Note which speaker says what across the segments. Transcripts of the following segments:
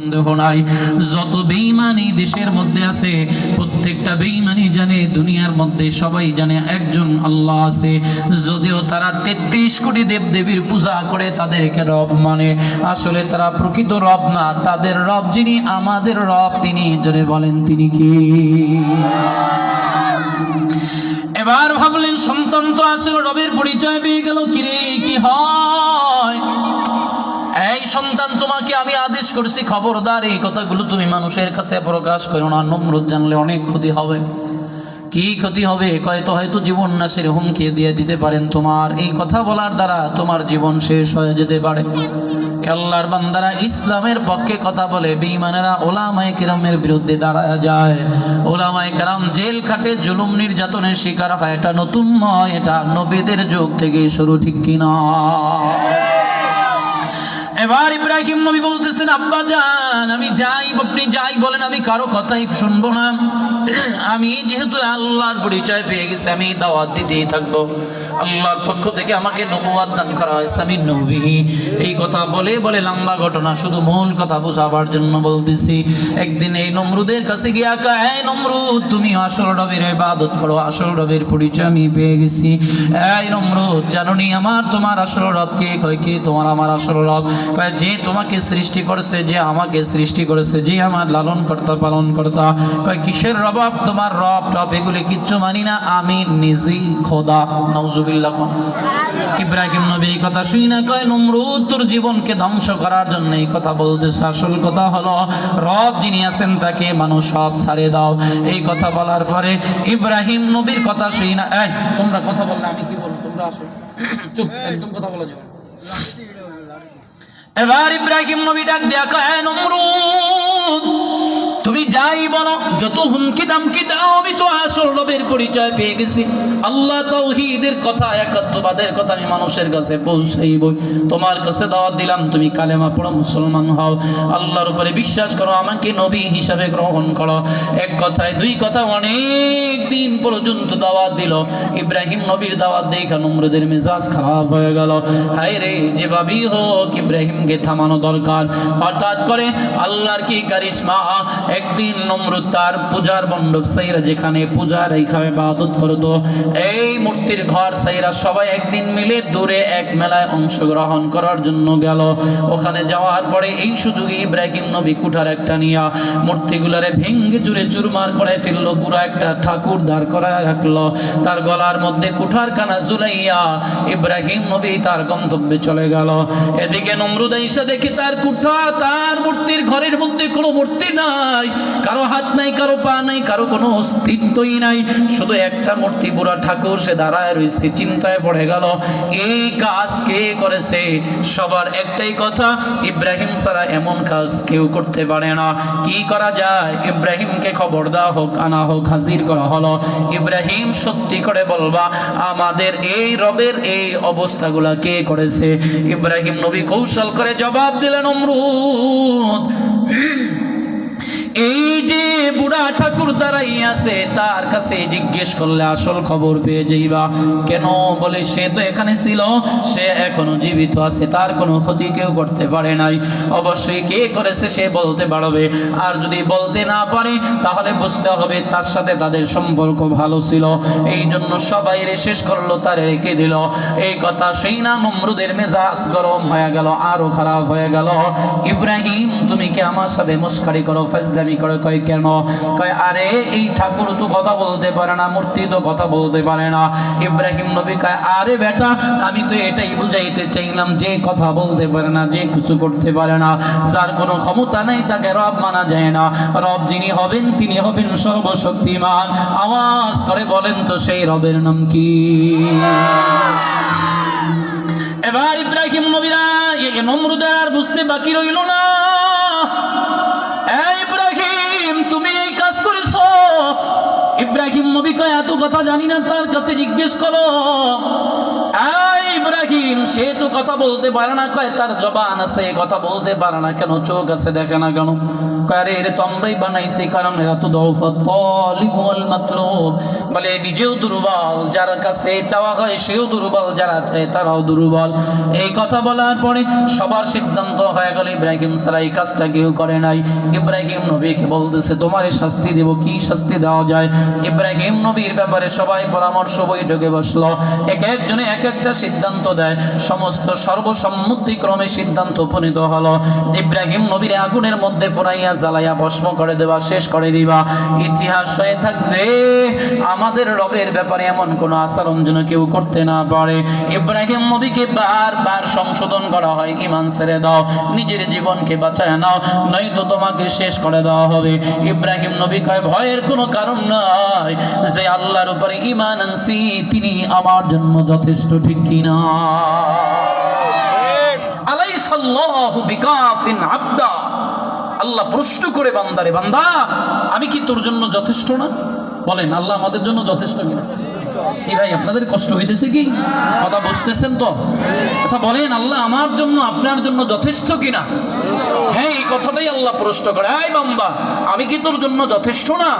Speaker 1: সন্দেহ নাই। যত বেঈমানি দেশের মধ্যে আছে, প্রত্যেকটা বেঈমানি জানে, দুনিয়ার মধ্যে সবাই জানে একজন আল্লাহ আছে। যদিও তারা তেত্রিশ কোটি দেব দেবীর পূজা করে, তাদেরকে রব মানে। আসলে তারা প্রকৃত রব না, তাদের রব যিনি, আমাদের রব তিনি। জোরে বলেন, তিনি কি? এবার ভাবলেন, সন্তান তো আসলে রবের পরিচয় পেয়ে গেল, কিরে, কি হয়? এই সন্তান তোমাকে আমি আদেশ করেছি, খবরদার, এই কথাগুলো তুমি মানুষের কাছে প্রকাশ করো না। নমরুদ জানলে অনেক ক্ষতি হবে। কি ক্ষতি হবে? কয়তো হয়তো জীবন নাশের হুমকি দিয়ে দিতে পারেন তোমার। এই কথা বলার দ্বারা তোমার জীবন শেষ হয়ে যেতে পারে। আল্লাহর বান্দারা ইসলামের পক্ষে কথা বলে, বেঈমানেরা ওলামায়ে কেরামের বিরুদ্ধে দাঁড়ায় যায়। ওলামায়ে কেরাম জেল খাটে জুলুম নির্যাতনের শিকার হয়। এটা নতুন নয়, এটা নবীদের যুগ থেকে শুরু, ঠিক কিনা? এবার ইব্রাহিম নবী বলতেছেন, আব্বা যান আমি যাই, আপনি যাই বলেন, আমি কারও কথাই শুনব না। আমি যেহেতু আল্লাহর পরিচয় পেয়ে গেছি, আমি দাওয়াত দিতেই থাকব। আল্লাহর পক্ষ থেকে আমাকে নবুয়াদ দান করা হয়েছে, আমি নবী। এই কথা বলে বলে লম্বা ঘটনা, শুধু মূল কথা বোঝাবার জন্য বলতেছি। একদিন এই নমরুদের কাছে গিয়া কা নমরুদ, তুমি আসল রবের ইবাদত করো, আসল রবের পরিচয় আমি পেয়ে গেছি। এই নমরুদ, জানুনি আমার তোমার আসল রব কে? কয়, কে তোমার আমার আসল রব? কয়, যে তোমাকে সৃষ্টি করেছে, যে আমাকে সৃষ্টি করেছে, যে আমার লালন কর্তা পালন কর্তা কয়, কিসের রবাব তোমার রব টব, এগুলি কিচ্ছু মানি না। আমি নিজেই খোদা নওজুবিল্লাহ ইব্রাহিম নবী এই কথা শুই না, কয়, নমরুদ, তোর জীবনকে ধ্বংস করার জন্য এই কথা বলতেছে। আসল কথা হলো, রব যিনি আছেন, তাকে মানুষ সব ছাড়ে দাও। এই কথা বলার পরে ইব্রাহিম নবীর কথা শুই না। এই, তোমরা কথা বললে, আমি কি বলব? তোমরা আসো। চুপ, একদম কথা বলা যাবে এবার ইব্রাহিম নবী ডাক দেয়া কয় নমরুদ তুমি যাই বলো, যত হুমকি দামকি দাও, আমি তো আসল রবের পরিচয় পেয়ে গেছি। আল্লাহ তাওহীদের কথা একাত্মবাদের কথা আমি মানুষের কাছে পৌঁছাইব তোমার কাছে দাওয়াত দিলাম, তুমি কালেমা পড়ো, মুসলমান হও। আল্লাহর উপরে বিশ্বাস করো, আমাকে নবী হিসাবে গ্রহণ করো। এক কথায়, দুই কথা অনেক দিন পর্যন্ত দাওয়াত দিল। ইব্রাহিম নবীর দাওয়াত দেখা নমরুদের মেজাজ খারাপ হয়ে গেল। হায় রে, যেভাবেই হোক ইব্রাহিমকে থামানো দরকার। হঠাৎ করে আল্লাহর কি কারিশমা? একদিন নমরুদ তার পূজার মণ্ডপ সাইরা যেখানে পূজার এইখানে বাদত করতো, এই মূর্তির ঘর সাইরা সবাই একদিন মিলে দূরে এক মেলায় অংশগ্রহণ করার জন্য গেল। ওখানে যাওয়ার পরে এই সুযোগে ইব্রাহিম নবী কুঠার একটা নিয়া মূর্তিগুলারে ভেঙ্গে জুড়ে চুরমার করে ফেলল পুরো একটা ঠাকুর দাঁড় করায় রাখল। তার গলার মধ্যে কুঠার কানা ঝুলাইয়া ইব্রাহিম নবী তার গন্তব্যে চলে গেল। এদিকে নমরুদ এসে দেখি তার কুঠার, তার মূর্তির ঘরের মধ্যে কোনো মূর্তি নাই। কারও হাত নাই, কারও পা নাই, কারও কোনো অস্তিত্বই নাই। শুধু একটা মূর্তি বুড়া ঠাকুর, সে দাঁড়ায় রয়েছে, চিন্তায় পড়ে গেল এই কাজ কে করেছে? সবার একটাই কথা, ইব্রাহিম ছাড়া এমন কাজ কেউ করতে পারে না। কি করা যায়? ইব্রাহিমকে খবর দেওয়া হোক, আনা হোক, হাজির করা হলো। ইব্রাহিম সত্যি করে বলবা, আমাদের এই রবের এই অবস্থাগুলা কে করেছে? ইব্রাহিম নবী কৌশল করে জবাব দিলেন, অমরুদ। এই যে বুড়া ঠাকুর দাঁড়াই আছে তার কাছে জিজ্ঞেস করলে আসল খবর পেয়ে যাইবা। কেন? বলে, সে তো এখানে ছিল, সে এখনও জীবিত আছে, তার কোনো ক্ষতি কেউ করতে পারে নাই। অবশ্যই কে করেছে সে বলতে পারবে। আর যদি বলতে না পারে, তাহলে বুঝতে হবে তার সাথে তাদের সম্পর্ক ভালো ছিল। এই জন্য সবাই শেষ করল, তার রেখে দিল। এই কথা সেই না নমরুদের মেজাজ গরম হয়ে গেল, আরও খারাপ হয়ে গেল। ইব্রাহিম, তুমি কি আমার সাথে মুস্কারি করো ফাজলামি করো কয়, কেন? কয়, আরে, এই ঠাকুর তো কথা বলতে পারে না, মূর্তি তো কথা বলতে পারে না। ইব্রাহিম নবী কয়, আরে বেটা, আমি তো এটাই বুঝাইতে চাইলাম, যে কথা বলতে পারে না, যে কিছু করতে পারে না, যার কোনো ক্ষমতা নেই, তাকে রব মানা যায় না। রব যিনি হবেন, তিনি হবেন সর্বশক্তিমান। আওয়াজ করে বলেন তো, সেই রবের নাম কি? এবার ইব্রাহিম নবীরা নমরুদার বুঝতে বাকি রইল না। নবী এত কথা জানি না, তার কাছে জিজ্ঞেস করো। ইব্রাহিম, সে তো কথা বলতে পারে না। কয়, তার জবান আছে, কথা বলতে পারে না। কেন? চোখ আছে, দেখে না কেন? এর তো আমরাই বানাইছি, কারণ এরা তো মাতলুব। বলে নিজেও দুর্বল, যার কাছে চাওয়া হয় সেও দুর্বল, যারা চায় তারাও দুর্বল। এই কথা বলার পরে সবার সিদ্ধান্ত হয়ে গেল, ইব্রাহিম সারা এই কাজটা কেউ করে নাই। ইব্রাহিম নবীকে বলতেছে, তোমার শাস্তি দেব, কি শাস্তি দেওয়া যায়? ইব্রাহিম নবীর ব্যাপারে সবাই পরামর্শ বৈঠকে বসল। এক একজনে এক একটা সিদ্ধান্ত দেয়, সমস্ত সর্বসম্মতিক্রমে সিদ্ধান্ত উপনীত হলো। ইব্রাহিম নবীর আগুনের মধ্যে ফোরাইয়া জ্বালাইয়া ভস্ম করে দেওয়া শেষ করে দিবা। ইতিহাস হয়ে থাকবে আমাদের রবের ব্যাপারে এমন কোন আচরণ যেন কেউ করতে না পারে। ইব্রাহিম নবীকে বারবার সংশোধন করা হয় ইমান ছেড়ে দাও নিজের জীবনকে বাঁচায় নাও নয়তো তোমাকে শেষ করে দেওয়া হবে। ইব্রাহিম নবী কয় ভয়ের কোনো কারণ নাই যে আল্লাহর উপরে ইমান আনছি তিনি আমার জন্য যথেষ্ট ঠিক কিনা? আলাইসাল্লাহু বিকাফিন আবদা। আল্লাহ প্রশ্ন করে বান্দারে বান্দা, আমি কি তোর জন্য যথেষ্ট না? বলেন, আল্লাহ আমাদের জন্য যথেষ্ট কিনা? কি ভাই, আপনাদের কষ্ট হইতেছে কি? কথা বুঝতেছেন তো? আচ্ছা বলেন, আল্লাহ আমার জন্য, আপনার জন্য যথেষ্ট কিনা? হ্যাঁ এই কথাটাই আল্লাহ প্রশ্ন করে। এই বান্দা, আমি কি তোর জন্য যথেষ্ট না?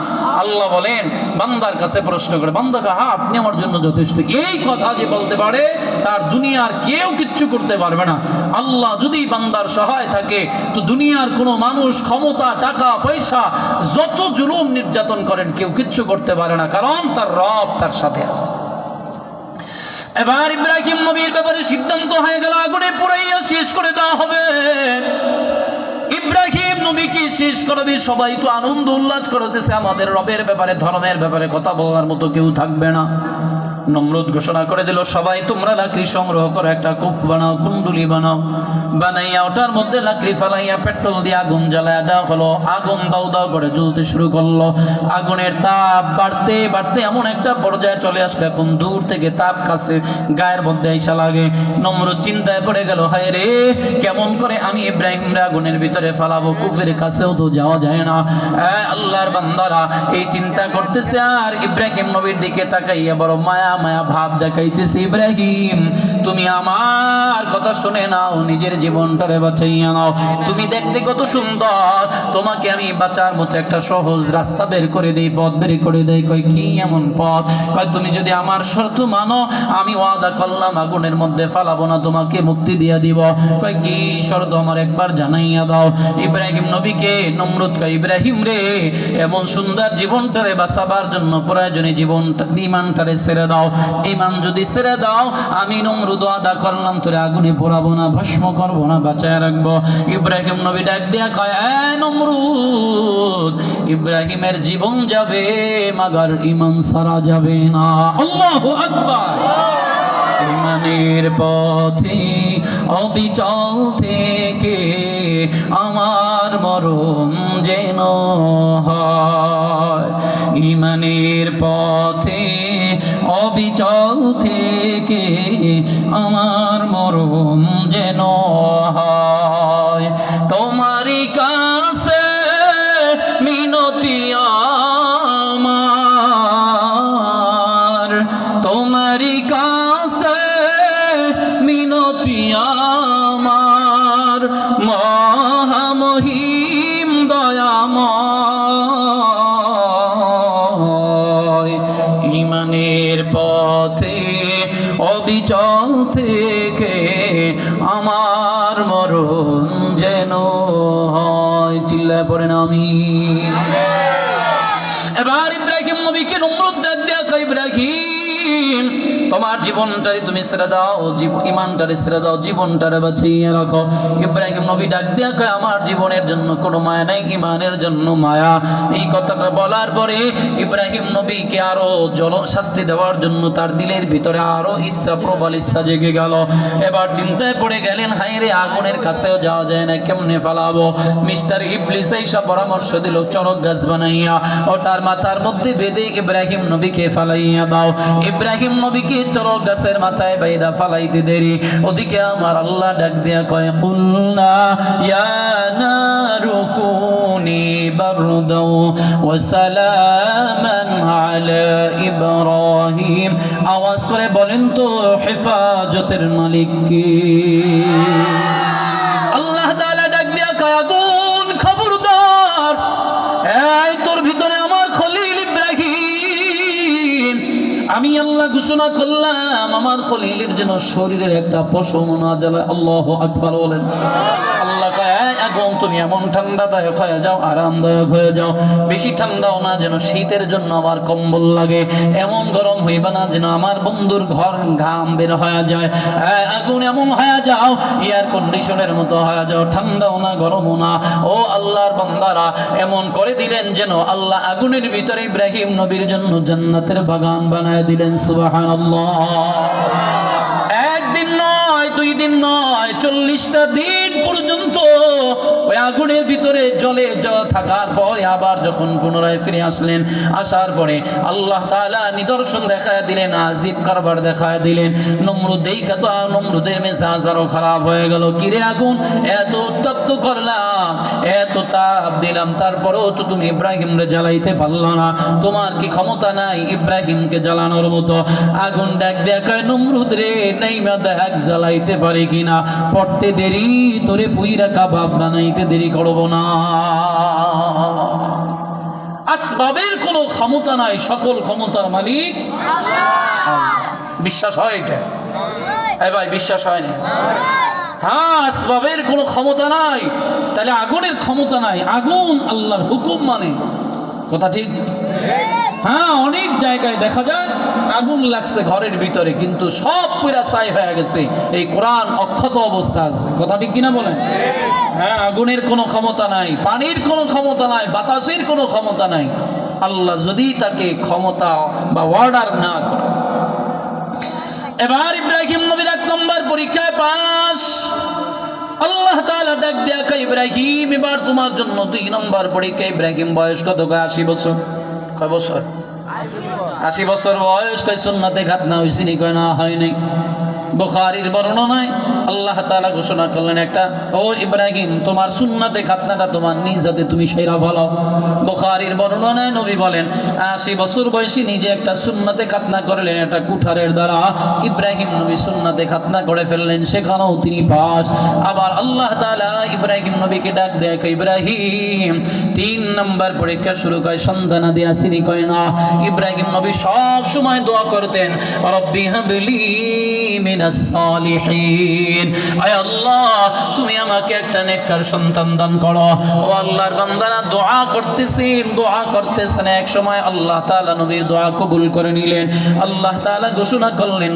Speaker 1: আল্লাহ বলেন, বান্দার কাছে প্রশ্ন করে, বান্দা কা হ্যাঁ আপনি আমার জন্য যথেষ্ট। এই কথা যে বলতে পারে, তার দুনিয়ার কেউ কিচ্ছু করতে পারবে না। আল্লাহ যদি বান্দার সহায় থাকে, তো দুনিয়ার কোনো মানুষ ক্ষমতা, টাকা, পয়সা, যত জুলুম নির্যাতন করেন, কেউ কিচ্ছু করতে পারে না। কারণ তার রব তার সাথে আছে। এবার ইব্রাহিম নবীর ব্যাপারে সিদ্ধান্ত হয়ে গেল, আগুনে পুরাইয়া শেষ করে দেওয়া হবে। ইব্রাহিম নবী কি শেষ করবি? সবাই তো আনন্দ উল্লাস করতেছে। আমাদের রবের ব্যাপারে, ধর্মের ব্যাপারে কথা বলার মতো কেউ থাকবে না। নমরুদ ঘোষণা করে দিল, সবাই তোমরা লাকড়ি সংগ্রহ করো, একটা কূপ বানাও, কুণ্ডুলি বানাও। বানাইয়া ওটার মধ্যে লাকড়ি ফালাইয়া পেট্রোল দিয়ে আগুন জ্বালায়া দেওয়া হলো। আগুন দাও দাও করে জ্বলতে শুরু করল। আগুনের তাপ বাড়তে বাড়তে এমন একটা পর্যায়ে চলে আসলো। এখন দূর থেকে তাপ কাছে গায়ের মধ্যে আইসা লাগে। নমরুদ চিন্তায় পড়ে গেল, হায় রে, কেমন করে আমি ইব্রাহিমরে আগুনের ভিতরে ফালাবো? কুফের কাছেও তো যাওয়া যায় না। আল্লাহর বান্দারা, এই চিন্তা করতেছে আর ইব্রাহিম নবীর দিকে তাকাইয়া বড় মায়া মায়া ভাব দেখাইতেছে ইব্রাহিম তুমি আমার কথা শুনে নাও, নিজের জীবনটারে বাঁচাইয়া নাও। তুমি দেখতে কত সুন্দর। তোমাকে আমি বাঁচার মতো একটা সহজ রাস্তা বের করে দেই, পথ বের করে দেই। কই কি এমন পথ? কয়, তুমি যদি আমার শর্ত মানো, আমি ওয়াদা করলাম, আগুনের মধ্যে ফালাবো না, তোমাকে মুক্তি দিয়া দিব। কয়, কি শর্ত আমার একবার জানাইয়া দাও। ইব্রাহিম নবীকে নমরুদ, কয়, ইব্রাহিম রে, এমন সুন্দর জীবনটারে বাঁচাবার জন্য প্রয়োজনে জীবনটা ইমানটারে ছেড়ে দাও। ইমান যদি ছেড়ে দাও, আমি নমরুদ আদা করলাম, তোরে আগুনে পোড়াবো না, ভস্ম করব না, বাঁচায় রাখব। ইব্রাহিম নবী ডাক দিয়া কয় নমরুদ, ইব্রাহিমের জীবন যাবে, মাগার ইমান সারা যাবে না। আল্লাহু আকবার। ইমানের পথে, অবিচল থেকে আমার মরণ যেন হয়। ইমানের পথে অবিচল থেকে আমার মরম যেন হয়। তোমার জীবনটারে তুমি ছেড়ে দাও ইমানটারে ছেড়ে দাও, জীবনটারে বাঁচিয়ে রাখো। ইব্রাহিম নবী ডাক দেয়া কয়, আমার জীবনের জন্য কোনো মায়া নাই, ইমানের জন্য মায়া। এই কথাটা বলার পরে ইব্রাহিম নবীকে আরও জল শাস্তি দেওয়ার জন্য তার দিলের ভিতরে আরও ইচ্ছা প্রবল ইচ্ছা জেগে গেল। এবার চিন্তায় পড়ে গেলেন হাইরে আগুনের কাছেও যাওয়া যায় না, কেমনে ফালাবো? মিস্টার ইবলিস এইসব পরামর্শ দিল চরক গাছ বানাইয়া, ও তার মাথার মধ্যে বেঁধে ইব্রাহিম নবীকে ফালাইয়া দাও। ইব্রাহিম নবীকে চলো গাছের মাথায় বাইদা ফালাইতে দেরি। ওদিকে আমার আল্লাহ ডাক দিয়া কয় কুল্লা রুকুনি বারদাও ওয়া সালামান ইব্রাহিম। আওয়াজ করে বলেন তো, হেফাজতের মালিক কি? আল্লাহ ঘোষণা করলাম আমার খলিলের যেন শরীরের একটা পশম না আল্লাহ আকবর বলেন। আগুন তুমি এমন ঠান্ডাদায়ক হয়ে যাও, আরামদায়ক হয়ে যাও। বেশি ঠান্ডাও না যেন শীতের জন্য আমার কম্বল লাগে। এমন গরম হইবে না যেন আমার বন্ধুর ঘর ঘাম বের হয়ে যায়। আগুন এমন হয়ে যাও এয়ার কন্ডিশনের মতো হয়ে যাও। ঠান্ডাও না, গরমও না। ও আল্লাহর বান্দারা, এমন করে দিলেন যেন আল্লাহ আগুনের ভিতরে ইব্রাহিম নবীর জন্য জান্নাতের বাগান বানায় দিলেন নয় দুই দিন নয় চল্লিশটা দিন পর্যন্ত ওই আগুনের ভিতরে জলে থাকার পরে আবার যখন পুনরায় ফিরে আসলেন, আসার পরে আল্লাহ তাআলা নিদর্শন দেখায় দিলেন আজিব কারবার দেখায় দিলেন নমরুদ দেখা তো নমরুদের মেজাজ আরও খারাপ হয়ে গেল। কিরে আগুন? এত উত্তপ্ত করলাম, এত তাপ দিলাম, তারপরেও তো তুমি ইব্রাহিমরে জ্বালাইতে পারল না। তোমার কি ক্ষমতা নাই ইব্রাহিমকে জ্বালানোর মতো? আগুন ডাক দেখায় নমরুদ রে, নেইমা দেখ, জ্বালাইতে পারে কিনা? পড়তে দেরি, তোরে পুইরা কাবাব বানাইতে দেরি করব না। আসবাবের কোনো ক্ষমতা নাই, সকল ক্ষমতার মালিক। বিশ্বাস হয় এটা? এ ভাই, বিশ্বাস হয় না হ্যাঁ আসবাবের কোনো ক্ষমতা নাই, তাহলে আগুনের ক্ষমতা নাই। আগুন আল্লাহর হুকুম মানে। কথা ঠিক? হ্যাঁ অনেক জায়গায় দেখা যায় আগুন লাগছে ঘরের ভিতরে, কিন্তু সব পুরা ছাই হয়ে গেছে। এই কোরআন অক্ষত অবস্থা আছে। কথা ঠিক কিনা বলেন? হ্যাঁ আগুনের কোনো ক্ষমতা নাই, পানির কোনো ক্ষমতা নাই, বাতাসের কোনো ক্ষমতা নাই। আল্লাহ যদি তাকে ক্ষমতা বা অর্ডার না করে। এবার ইব্রাহিম নবীর এক নম্বর পরীক্ষায় পাস আল্লাহ তাআলা ডাক দেয়া ইব্রাহিম, এবার তোমার জন্য দুই নম্বর পরীক্ষা ইব্রাহিম বয়স কত? কয়, আশি বছর। কয় বছর? আশি বছর বয়স কয়? সুন্নাতে খাতনা হয়েছি নি কয় না হয়নি বুখারীর বর্ণনায় আল্লাহ তাআলা ঘোষণা করলেন একটা, ও ইব্রাহিম, তোমার সুন্নাতে খাতনাটা তোমার নিজ হাতে তুমি সেরা বলো বুখারীর বর্ণনায় নবী বলেন, আশি বছর বয়সী নিজে একটা সুন্নাতে খাতনা করলেন, একটা কুঠারের দ্বারা। ইব্রাহিম নবী সুন্নাতে খাতনা করে ফেললেন, সেখানেও তিনি পাস। আবার আল্লাহ তাআলা ইব্রাহিম নবীকে ডাক দেয় ইব্রাহিম, তিন নম্বর পরীক্ষা শুরু করে সন্তান দিয়ে আসিনি কয় না। ইব্রাহিম নবী সব সময় দোয়া করতেন, রব্বি হাবলি তুমি আমাকে একটা নেককার সন্তান দান করো। ও আল্লাহর বান্দারা, দোয়া দোয়া করতেছেন। এক সময় আল্লাহ নবীর দোয়া কবুল করে নিলেন। আল্লাহ তাআলা ঘোষণা করলেন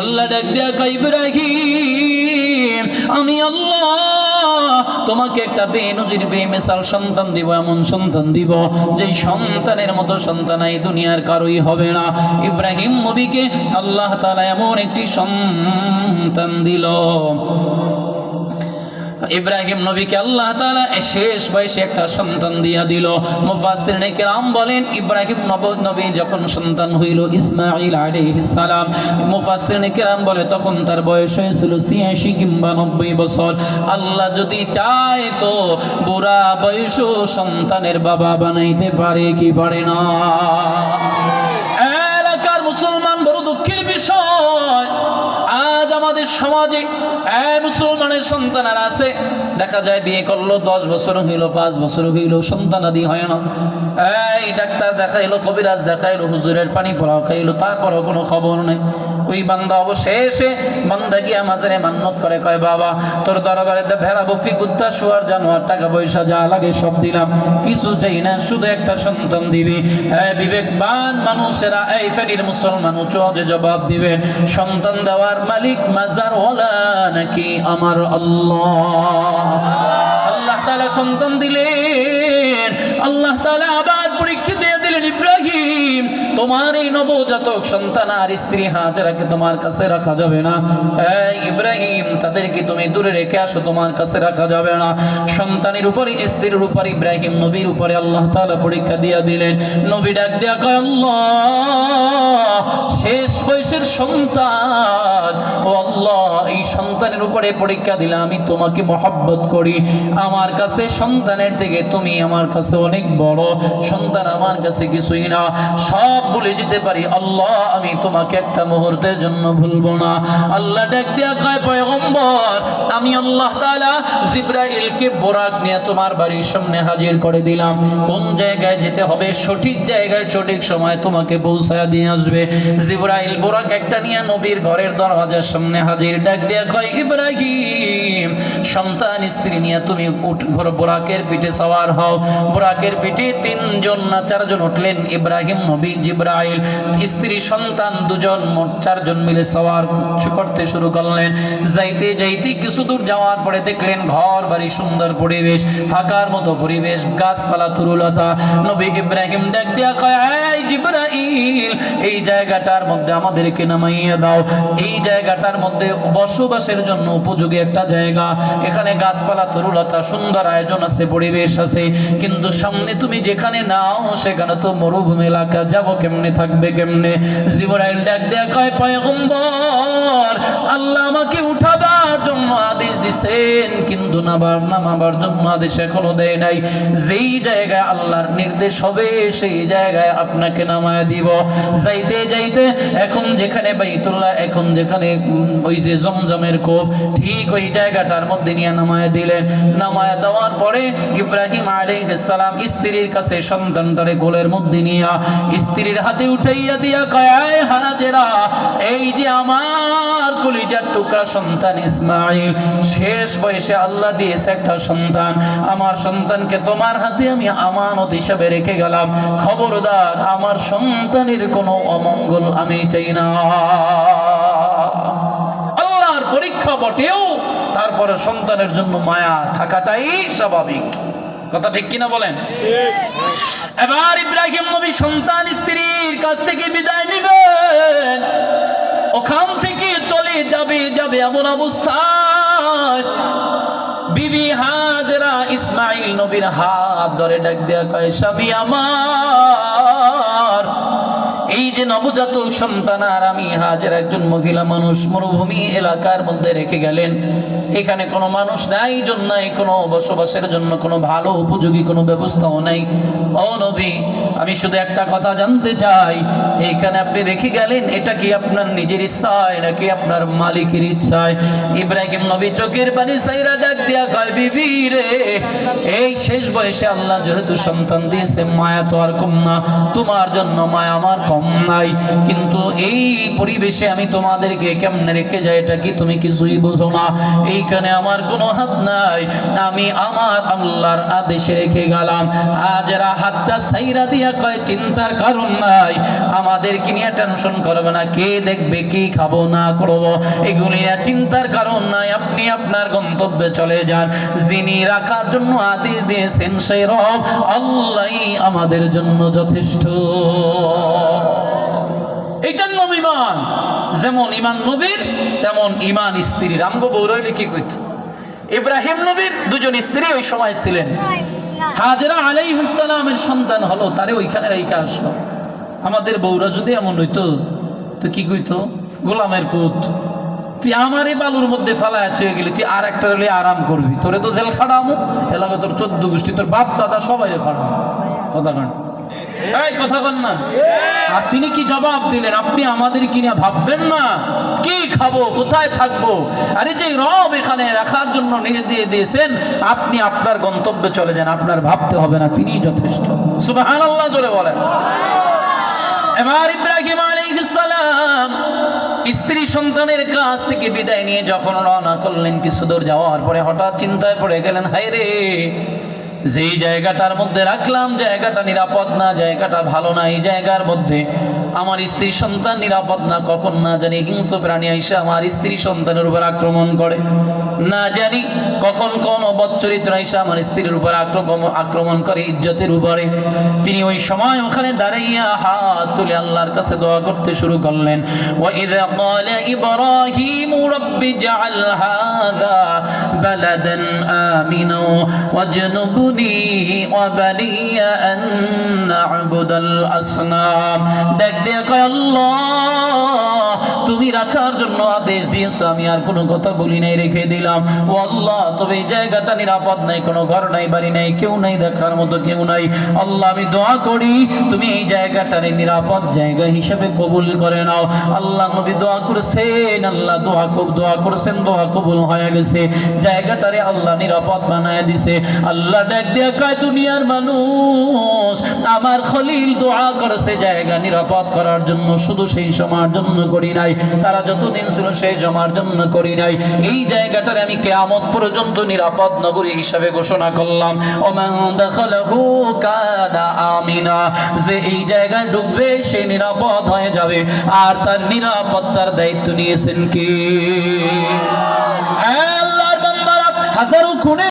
Speaker 1: আল্লাহ ডাক দিয়া কয় ইব্রাহিম, আমি আল্লাহ তোমাকে একটা বেনজির, বেমিসাল সন্তান দিব, এমন সন্তান দিব, যেই সন্তানের মতো সন্তান এই দুনিয়ার কারোই হবে না। ইব্রাহিম নবীকে আল্লাহ তাআলা এমন একটি সন্তান দিল। ইব্রাহিম নবীকে আল্লাহ তাআলা শেষ বয়সে একটা সন্তান দিয়া দিল। মুফাসসিরিনে কেরাম বলেন, ইব্রাহিম নব- যখন সন্তান হইল, ইসমাঈল আলাইহিস সালাম, মুফাসসিরিনে কেরাম বলে, তখন তার বয়স হয়েছিল 86 কিংবা 90 বছর। আল্লাহ যদি চায় তো বুড়া বয়স সন্তানের বাবা বানাইতে পারে, কি পারে না? এলাকার মুসলমান বড় দুঃখের বিষয়। আমাদের সমাজে মুসলমানের সন্তান আছে, দেখা যায় বিয়ে করল, দশ বছর হইল, পাঁচ বছর হইল, সন্তানাদি হয় না। এই ডাক্তার দেখাইলো, কবিরাজ দেখাইলো, হুজুরের পানি পড়াও খাইলো, তারপরও কোনো খবর নেই। ওই বান্দা অবশেষে বান্দা গিয়া মাঝারে মান্নত করে, কয়, বাবা, তোর দরবারে ভেড়া, বকরি, কুত্তা, শুয়ার, জানোয়ার, টাকা পয়সা যা লাগে সব দিলাম। কিছু চাই না, শুধু একটা সন্তান দিবি। হ্যাঁ বিবেকবান মানুষেরা, এই ফেরির মুসলমান উচ্চ জবাব দিবে, সন্তান দেওয়ার মালিক মাজার ওলা নাকি আমার আল্লাহ? আল্লাহ তাআলা সন্তান দিলেন। আল্লাহ তালা আবার পরীক্ষা দিয়ে দিলেন ইব্রাহিম তোমার এই নবজাতক সন্তান আর স্ত্রী হাজারাকে তোমার কাছে রাখা যাবে না। ইব্রাহিম, তাদেরকে তুমি দূরে রেখে আসো, তোমার কাছে রাখা যাবে না। সন্তানের উপরে, স্ত্রীর উপরে, ইব্রাহিম নবীর উপরে আল্লাহ তাআলা পরীক্ষা দিয়া দিলেন। নবী ডাক দিয়া কয়, আল্লাহ, শেষ বয়সের সন্তান। ও আল্লাহ, এই সন্তানের উপরে পরীক্ষা দিলে আমি তোমাকে মহব্বত করি। আমার কাছে সন্তানের থেকে তুমি আমার কাছে অনেক বড়। সন্তান আমার কাছে কিছুই না। সব ভুলে যেতে পারি। আল্লাহ, আমি তোমাকে একটা মুহূর্তের জন্য ভুলবো না। আল্লাহ ডাক দিয়া কয়, পয়গম্বর, আমি আল্লাহ তাআলা জিব্রাইলকে বোরাক নিয়ে তোমার বাড়ির সামনে হাজির করে দিলাম। কোন জায়গায় যেতে হবে? সঠিক জায়গায়, সঠিক সময় তোমাকে পৌঁছায় দিয়ে আসবে। জিব্রাইল বোরাক একটা নিয়ে নবীর ঘরের দরওয়াজার সামনে হাজির। ডাক দিয়া কয়, ইব্রাহিম, সন্তান, স্ত্রী নিয়ে তুমি উঠ, ঘর, বোরাকের পিঠে সওয়ার হও। বোরাকের পিঠে তিনজন না চারজন উঠলেন। ইব্রাহিম, নবী জিব্রাইল স্ত্রী, সন্তান দুজন, মোট চারজন মিলে সওয়ার করতে শুরু করলেন। যাইতে যাইতে কিছু দূর যাওয়ার পরে দেখলেন ঘর বাড়ি সুন্দর পরিবেশ, থাকার মতো পরিবেশ, গাছপালা, তুরুলতা। নবী ইব্রাহিম ডাক দিয়া কয়, এই জিব্রাইল, এই জায়গাটার মধ্যে আমাদেরকে নামাইয়া দাও। এই জায়গাটার মধ্যে বসবাসের জন্য উপযোগী একটা জায়গা। এখানে গাছপালা, তরুলতা, সুন্দর আয়োজন আছে, পরিবেশ আছে। কিন্তু সামনে তুমি যেখানে নাও, সেখানে তো মরুভূমি এলাকা যাব কেমনে থাকবে কেমনে? জিবরাইল ডাক দেয়া কয়, পয়গম্বর, আল্লাহ আমাকে উঠাবার জন্য আদেশ দিছেন, কিন্তু নাবার নামাবার জন্য আদেশ এখনও দেয় নাই। যেই জায়গায় আল্লাহর নির্দেশ হবে, সেই জায়গায় আপনাকে নামায় দিব। যাইতে যাইতে এখন যেখানে বাইতুল্লাহ, এখন যেখানে ওই যে জমজমের কোপ, ঠিক ওই জায়গাটার মধ্যে নিয়ে নামায় দিলেন। নামায় দেওয়ার পরে ইব্রাহিম আলাইহিস সালাম স্ত্রীর কাছে সন্তানটারে কোলের মধ্যে নিয়া স্ত্রীর হাতে উঠাইয়া দিয়া কয় "আয় হাজেরা এই যে আমার কলিজার টুকরা সন্তান ইসমাইল শেষ বয়সে আল্লাহ দিয়েছে একটা সন্তান। আমার সন্তানকে তোমার হাতে আমি আমানত হিসাবে রেখে গেলাম। খবরদার আমার সন্তানের কোনো অমঙ্গল আমি চাই না। আল্লাহর পরীক্ষা বটেও তারপরে সন্তানের জন্য মায়া থাকাটাই স্বাভাবিক। কথা ঠিক কিনা বলেন? এবার ইব্রাহিম নবী সন্তান স্ত্রীর কাছ থেকে বিদায় নিবেন। ওখান থেকে চলে যাবে যাবে এমন অবস্থায়। বিবি হাজরা ইসমাইল নবীর হাত ধরে ডাক দেয়া কয়, স্বামী আমার এই যে নবজাতক সন্তান আর আমি হাজের একজন মহিলা মানুষ মরুভূমি এলাকার মধ্যে রেখে গেলেন। এখানে কোনো মানুষ নাই জন্য কোনো বসবাসের জন্য কোনো ভালো উপযোগী কোনো ব্যবস্থাও নাই। ও নবী, আমি শুধু একটা কথা জানতে চাই, এইখানে আপনি রেখে গেলেন, এটা কি আপনার নিজের ইচ্ছায় নাকি আপনার মালিকের ইচ্ছায়? ইব্রাহিম নবী চোখের পানি সাইরা ডাক দিয়া কয়, বিবি রে, এই শেষ বয়সে আল্লাহ যেহেতু সন্তান দিয়েছে, মায়া তো আর কম না। তোমার জন্য মায়া আমার কম নাই। কিন্তু এই পরিবেশে আমি তোমাদেরকে কেমনে রেখে যাই এটা কি তুমি কিছুই বুঝো না। এইখানে আমার কোনো হাত নাই। আমি আমার আল্লাহর আদেশে রেখে গেলাম। আজরা হাতটা সাইরা দিয়া কয়, চিন্তার কারণ নাই। আমাদেরকে নিয়ে টেনশন করবে না। কে দেখবে, কি খাব, না করব? এগুলি চিন্তার কারণ নাই। আপনি আপনার গন্তব্যে চলে যান। যিনি রাখার জন্য আদেশ দিয়েছেন, সেই রব আল্লাহ আমাদের জন্য যথেষ্ট। ইমান। যেমন ইমান নবীর, তেমন ইমান স্ত্রীর। আমগো বৌরইলে কি কইত? ইব্রাহিম নবীর দুজন স্ত্রী ওই সময় ছিলেন। হাজরা আলাইহিসসালামের সন্তান হলো, তারে ওইখানে রেখে আসলো। আমাদের বউরা যদি এমন হইতো, তো কি কইতো? গোলামের পুত, তুই আমার এই বালুর মধ্যে ফেলায় চলে গেলি, তুই আর একটা হলে আরাম করবি। তোরে তো জেল খাড়ামো এলাকা তোর চোদ্দ গোষ্ঠী, তোর বাপ, দাদা সবাই খাড়াম কথা কান। এই, কথা বল না। আর তিনি কি জবাব দিলেন? আপনি আমাদের কি নিয়ে ভাববেন না? কি খাব? কোথায় থাকব? আরে যে রব এখানে রাখার জন্য নিয়ে দিয়ে দিয়েছেন, আপনি আপনার গন্তব্যে চলে যান। আপনার ভাবতে হবে না তিনি যথেষ্ট। সুবহানাল্লাহ, জোরে বলেন। এবার ইব্রাহিম আলাইহিস সালাম স্ত্রী সন্তানের কাছ থেকে বিদায় নিয়ে যখন রওনা করলেন, কিছু দূর যাওয়ার পরে হঠাৎ চিন্তায় পড়ে গেলেন হায় রে যেই জায়গাটার মধ্যে রাখলাম জায়গাটা নিরাপদ না জায়গাটা ভালো না এই জায়গার মধ্যে আমার স্ত্রী সন্তান নিরাপদ না কখন না জানি হিংস্র প্রাণী এসে আমার স্ত্রী সন্তানের উপর আক্রমণ করে না জানি কখন কোন বচ্চরিত্র এসে আমার স্ত্রীর উপর আক্রমণ আক্রমণ করে ইজ্জতের উপরে তিনি ওই সময় ওখানে দাঁড়াইয়া হাত তুলে আল্লাহর কাছে দোয়া করতে শুরু করলেন وَإِذَا قَالَ إِبْرَاهِيمُ رَبِّ اجْعَلْ هَذَا بَلَدًا آمِنًا وَاجْنُبْنِي بني وبني أن نعبد الأصنام. دقدق الله. তুমি রাখার জন্য আদেশ দিয়েছ, আমি আর কোনো কথা বলি নাই, রেখে দিলাম। ও আল্লাহ, তবে এই জায়গাটা নিরাপদ নাই, কোনো ঘর নাই, বাড়ি নাই, কেউ নাই, দেখার মতো কেউ নাই। আল্লাহ, আমি দোয়া করি, তুমি এই জায়গাটারে নিরাপদ জায়গা হিসেবে কবুল করে নাও। আল্লাহ, নবী দোয়া করছেন, আল্লাহ দোয়া খুব দোয়া করেছেন, দোয়া কবুল হয়ে গেছে। জায়গাটারে আল্লাহ নিরাপদ বানায় দিছে। আল্লাহ, দেখ দিয়া কয় দুনিয়ার মানুষ, আমার খলিল দোয়া করেছে, জায়গা নিরাপদ করার জন্য, শুধু সেই সময়ের জন্য করি নাই। তারা যতদিন ছিল সেই জমার জন্য করি নাই। এই জায়গাটারে আমি কেয়ামত পর্যন্ত নিরাপদ নগরী হিসাবে ঘোষণা করলাম। আমিনা। যে এই জায়গায় ঢুকবে সে নিরাপদ হয়ে যাবে। আর তার নিরাপত্তার দায়িত্ব নিয়েছেন কি? হাজারো খুনে